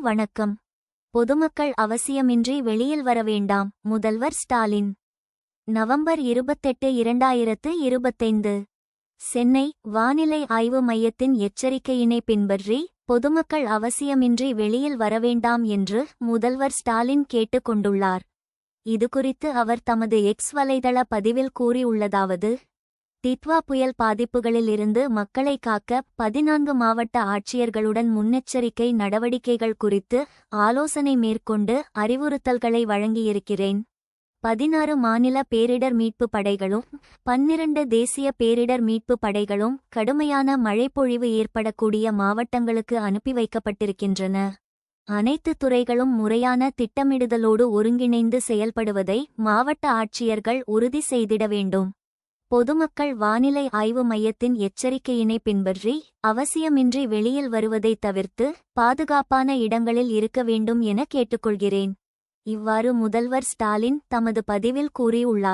வணக்கம். பொதுமக்கள் அவசியமின்றி வெளியில் வர வேண்டாம். முதல்வர் ஸ்டாலின். நவம்பர் இருபத்தெட்டு இரண்டாயிரத்து இருபத்தைந்து. சென்னை வானிலை ஆய்வு மையத்தின் எச்சரிக்கையினை பின்பற்றி பொதுமக்கள் அவசியமின்றி வெளியில் வரவேண்டாம் என்று முதல்வர் ஸ்டாலின் கேட்டுக் கொண்டுள்ளார் இதுகுறித்து அவர் தமது எக்ஸ் வலைதள பதிவில் கூறியுள்ளதாவது தித்வா புயல் பாதிப்புகளிலிருந்து மக்களை காக்க பதினான்கு மாவட்ட ஆட்சியர்களுடன் முன்னெச்சரிக்கை நடவடிக்கைகள் குறித்து ஆலோசனை மேற்கொண்டு அறிவுறுத்தல்களை வழங்கியிருக்கிறேன். பதினாறு மாநில பேரிடர் மீட்பு படைகளும் பன்னிரண்டு தேசிய பேரிடர் மீட்பு படைகளும் கடுமையான மழைப்பொழிவு ஏற்படக்கூடிய மாவட்டங்களுக்கு அனுப்பி வைக்கப்பட்டிருக்கின்றன. அனைத்து துறைகளும் முறையான திட்டமிடுதலோடு ஒருங்கிணைந்து செயல்படுவதை மாவட்ட ஆட்சியர்கள் உறுதி செய்திட வேண்டும். பொதுமக்கள் வானிலை ஆய்வு மையத்தின் எச்சரிக்கையினை பின்பற்றி அவசியமின்றி வெளியில் வருவதை தவிர்த்து பாதுகாப்பான இடங்களில் இருக்க வேண்டும் என கேட்டுக்கொள்கிறேன். இவ்வாறு முதல்வர் ஸ்டாலின் தமது பதிவில் கூறியுள்ளார்.